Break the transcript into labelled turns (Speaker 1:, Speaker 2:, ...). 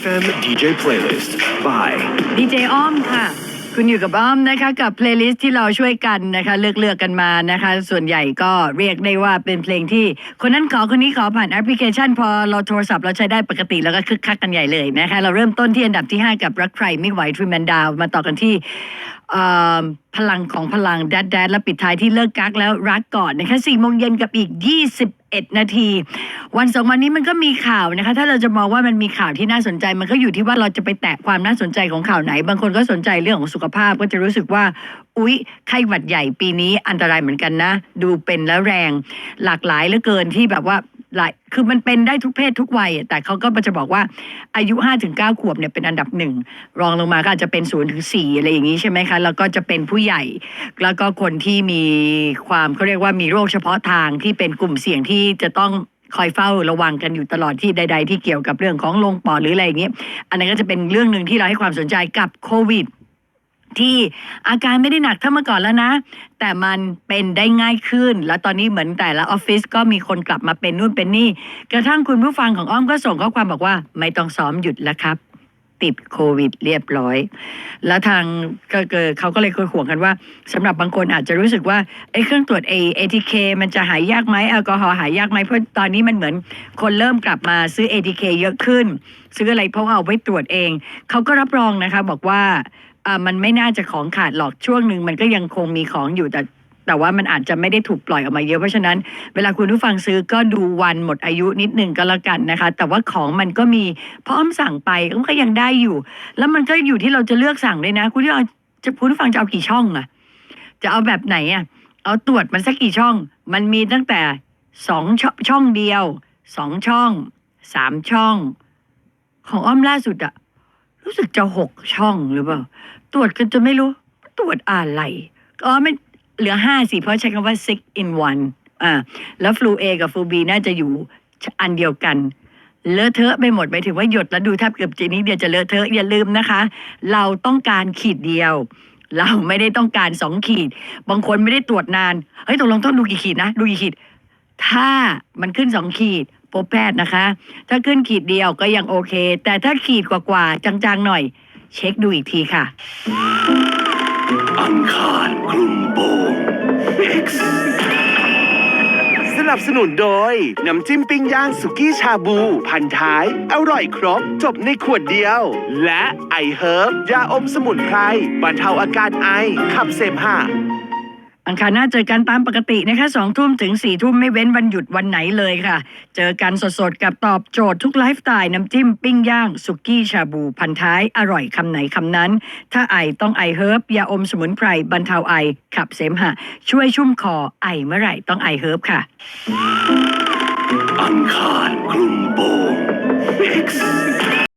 Speaker 1: FM DJ Playlist by
Speaker 2: ดีเจอ้อมค่ะ คุณอยู่กับอ้อมนะคะกับเพลย์ลิสต์ที่เราช่วยกันนะคะเลือกเลือกกันมานะคะ ส่วนใหญ่ก็เรียกได้ว่าเป็นเพลงที่ คนนั้นขอคนนี้ขอผ่านแอปพลิเคชัน พอเราโทรศัพท์เราใช้ได้ปกติแล้วก็คึกคักกันใหญ่เลยนะคะ เราเริ่มต้นที่อันดับที่ 5 กับรักใครไม่ไหวทรีแมนดาวมาต่อกันที่ พลังของพลังแดดแดดและปิดท้ายที่เลิกกักแล้วรักก่อนนะคะ4โมงเย็นกับอีก 21 นาที วันสองวันนี้มันก็มีข่าวนะคะ ถ้าเราจะมองว่ามันมีข่าวที่น่าสนใจ มันก็อยู่ที่ว่าเราจะไปแตะความน่าสนใจของข่าวไหน บางคนก็สนใจเรื่องของสุขภาพก็จะรู้สึกว่า อุ๊ย ไข้หวัดใหญ่ปีนี้อันตรายเหมือนกันนะ ดูเป็นแล้วแรง หลากหลายเหลือเกินที่แบบว่า หลายคือมันเป็นได้ทุกเพศทุกวัย แต่เขาก็จะบอกว่าอายุ5ถึง9ขวบเนี่ยเป็นอันดับหนึ่งรองลงมาก็อาจจะเป็น0ถึง4อะไรอย่างนี้ใช่ไหมคะแล้วก็จะเป็นผู้ใหญ่ แล้วก็คนที่มีความเขาเรียกว่ามีโรคเฉพาะทางที่เป็นกลุ่มเสี่ยงที่จะต้องคอยเฝ้าระวังกันอยู่ตลอดที่ใด ๆ ที่เกี่ยวกับเรื่องของลงปอดหรืออะไรอย่างเงี้ยอันนั้นก็จะเป็นเรื่องหนึ่งที่เราให้ความสนใจกับโควิด ที่อาการไม่ได้หนักเท่าเมื่อก่อนแล้วนะ แต่มันเป็นได้ง่ายขึ้น แล้วตอนนี้เหมือนแต่ละออฟฟิศก็มีคนกลับมาเป็นนู่นเป็นนี่ กระทั่งคุณผู้ฟังของอ้อมก็ส่งข้อความบอกว่า ไม่ต้องซ้อมหยุดแล้วครับ ติดโควิดเรียบร้อย แล้วทางก็เกิดเขาก็เลยคุยห่วงกันว่าสำหรับบางคนอาจจะรู้สึกว่าไอ้เครื่องตรวจ A ATK มันจะหายยากไหมแอลกอฮอล์หายยากไหมเพราะตอนนี้มันเหมือนคนเริ่มกลับมาซื้อ ATK เยอะขึ้น ซื้ออะไรเพราะเอาไว้ตรวจเอง เขาก็รับรองนะคะบอกว่ามันไม่น่าจะของขาดหรอกช่วงหนึ่งมันก็ยังคงมีของอยู่แต่ แต่ว่ามันอาจจะไม่ได้ถูกปล่อยออกมาเยอะ เพราะฉะนั้นเวลาคุณผู้ฟังซื้อก็ดูวันหมดอายุนิดหนึ่งก็แล้วกันนะคะ แต่ว่าของมันก็มีพร้อมสั่งไปก็ยังได้อยู่ แล้วมันก็อยู่ที่เราจะเลือกสั่งด้วยนะ คุณที่เอาจะคุณผู้ฟังจะเอากี่ช่องอะจะเอาแบบไหนอะเอาตรวจมันสักกี่ช่อง มันมีตั้งแต่สองช่องช่องเดียวสองช่องสามช่อง ของอ้อมล่าสุดอะรู้สึกจะหกช่องหรือเปล่า ตรวจกันจะไม่รู้ ตรวจอะไรอ๋อไม่ เหลือห้าสิเพราะใช้คำว่า six in one อ่าแล้วฟลู A กับฟลู B น่าจะอยู่อันเดียวกัน เลอะเทอะไปหมดไปถึงว่าหยดแล้วดูแทบเกือบจีนี้เดียวจะเลอะเทอะอย่าลืมนะคะ เราต้องการขีดเดียว เราไม่ได้ต้องการสองขีด บางคนไม่ได้ตรวจนานเฮ้ยตกลงต้องดูกี่ขีดนะ ดูกี่ขีด ถ้ามันขึ้นสองขีดพบแพทย์นะคะ ถ้าขึ้นขีดเดียวก็ยังโอเค แต่ถ้าขีดกว่าๆจางๆหน่อย เช็คดูอีกทีค่ะ
Speaker 1: อังคารคลุมโปง X
Speaker 3: สนับสนุนโดย น้ำจิ้มปิ้งย่างสุกี้ชาบู พันท้าย อร่อยครบ จบในขวดเดียว และไอเฮิร์บยาอมสมุนไพรบรรเทาอาการไอ ขับเสมหะ
Speaker 2: อังคารหน้าเจอกันตามปกตินะคะสองทุ่มถึงสี่ทุ่มไม่เว้นวันหยุดวันไหนเลยค่ะ เจอกันสดๆ กับตอบโจทย์ทุกไลฟ์สไตล์น้ำจิ้ม ปิ้งย่าง สุกี้ชาบูพันท้าย อร่อยคำไหนคำนั้น ถ้าไอต้องไอเฮิร์บยาอมสมุนไพรบรรเทาไอ ขับเสมหะ ช่วยชุ่มคอไอเมื่อไหร่ต้องไอเฮิร์บค่ะ
Speaker 1: อังคารกลุมโปง X